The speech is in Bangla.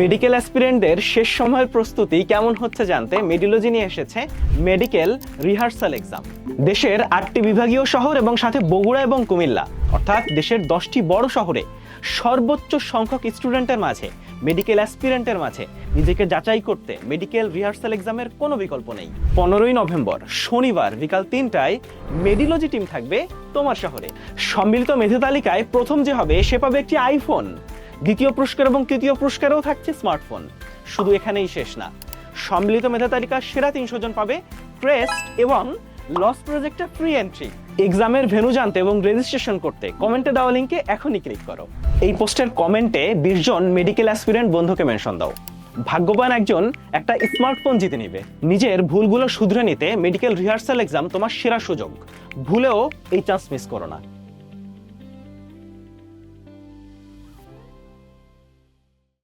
মেডিকেল অ্যাসপিরেন্টদের শেষ সময়ের প্রস্তুতি কেমন হচ্ছে জানতে মেডিলজি নিয়ে এসেছে মেডিকেল রিহার্সাল এক্সাম। দেশের আটটি বিভাগীয় শহর এবং সাথে বগুড়া এবং কুমিল্লা, অর্থাৎ দেশের দশটি বড় শহরে সর্বোচ্চ সংখ্যক স্টুডেন্টের মাঝে, মেডিকেল অ্যাসপিরেন্টের মাঝে নিজেকে যাচাই করতে মেডিকেল রিহার্সাল এক্সামের কোনো বিকল্প নেই। পনেরোই নভেম্বর, শনিবার বিকাল তিনটায় মেডিলজি টিম থাকবে তোমার শহরে। সম্মিলিত মেধা তালিকায় প্রথম যে হবে, সে পাবে একটি আইফোন। দ্বিতীয় পুরস্কার এবং তৃতীয় পুরস্কারও থাকছে স্মার্টফোন। শুধু এখানেই শেষ না। সম্মিলিত মেধা তালিকার সেরা তিনশো জন পাবে ক্রেস্ট এবং লস প্রজেক্টে ফ্রি এন্ট্রি এক্সামের ভেনু জানতে এবং রেজিস্ট্রেশন করতে কমেন্টে দেওয়া লিঙ্কে এখনই ক্লিক করো। এই পোস্টের কমেন্টে বিশ জন মেডিকেল অ্যাসপিরেন্ট বন্ধুকে মেনশন দাও। ভাগ্যবান একজন একটা স্মার্টফোন জিতে নিবে। নিজের ভুলগুলো শুধরে নিতে মেডিকেল রিহার্সাল এক্সাম তোমার সেরা সুযোগ। ভুলেও এই চান্স মিস করো না।